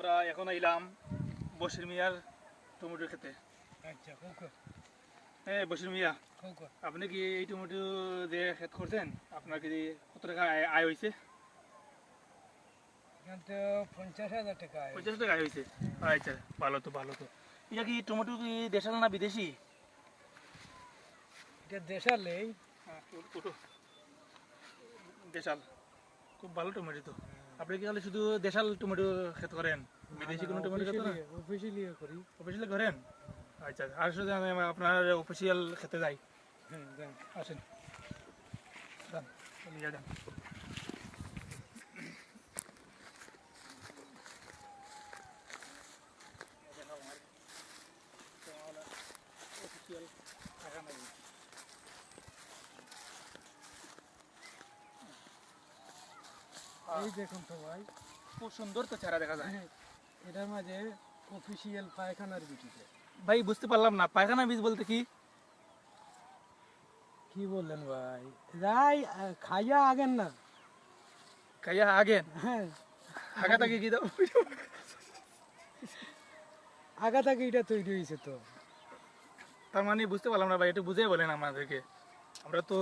আমরা এখন আইলাম বসির মিয়ার টমেটো খেতে। হ্যাঁ বসির মিয়া আপনি কি এই টমেটো যে খেত করছেন? আপনার কি কত টাকা আয় হয়েছে পঞ্চাশ হাজার টাকা পঞ্চাশ টাকা আয় হয়েছে আচ্ছা ভালো তো ভালো তো। এটা কি টমেটো কি দেশাল না বিদেশি? এটা দেশালেই হ্যাঁ। দেশাল। খুব ভালো টমেটো তো। আপনি কি তাহলে শুধু দেশাল টমেটো খেত করেন? বিদেশি কোনো টমেটো খেত না অফিসিয়ালি করি। অফিসিয়ালি করেন? আচ্ছা আর শুধু আমি আপনার অফিসিয়াল খেতে যাই। হ্যাঁ যান। আসেন। যান চলিয়ে যান। এই দেখুন তো ভাই। খুব সুন্দর তো চেহারা দেখা যায়। হ্যাঁ, এটার মাঝে অফিসিয়াল পায়খানার বিটিতে। ভাই বুঝতে পারলাম না পায়খানা বীজ বলতে কি? কি বললেন ভাই? যাই খাইয়া আগেন না। খাইয়া আগেন? হ্যাঁ। আগা তাকে কি দাও? আগা থেকে এটা তৈরি হয়েছে তো। তার মানে বুঝতে পারলাম না ভাই একটু বুঝে বলেন আমাদেরকে। আমরা তো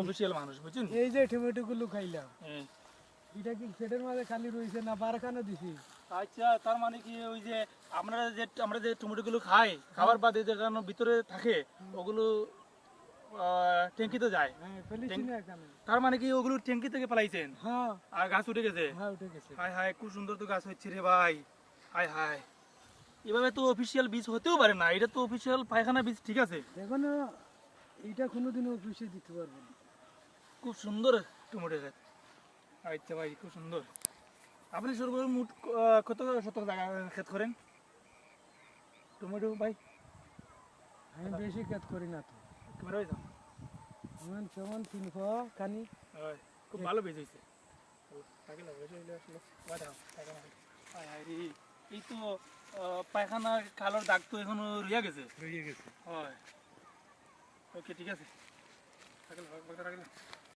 অফিসিয়াল মানুষ বুঝছেন? এই যে টমেটো গুলো খাইলাম। হ্যাঁ। এটা কি পেটের মাঝে খালি রয়েছে না বারখানা দিছি? আচ্ছা তার মানে কি ওই যে আমরা যে আমরা যে টমেটোগুলো খাই খাবার বাদে যে কারণ ভিতরে থাকে ওগুলো ট্যাঙ্কিতে যায়। হ্যাঁ তার মানে কি ওগুলো ট্যাঙ্কি থেকে পালাইছেন? হ্যাঁ। আর গাছ উঠে গেছে? উঠে গেছে। হায় হায় খুব সুন্দর তো গাছ হচ্ছে রে ভাই। হায় হায়। এভাবে তো অফিসিয়াল বীজ হতেও পারে না এটা তো অফিসিয়াল পায়খানা বীজ ঠিক আছে? দেখো না এটা কোনোদিনও অফিসে দিতে পারব না। খুব সুন্দর টমেটো গাছ আচ্ছা ভাই খুব সুন্দর। আপনি সর্বমোট আহ, কত শতক জায়গা ক্ষেত করেন? টমেটো ভাই? আমি বেশি কাজ করি না তো। একেবারে হয়ে যাও যেমন কেমন তিনশো কানি খুব ভালো বীজ হয়েছে। হায় হায় এই তো পায়খানার কালোর দাগ তো এখনও রয়ে গেছে। রয়ে গেছে। হয়। ওকে ঠিক আছে। থাকলে থাকলে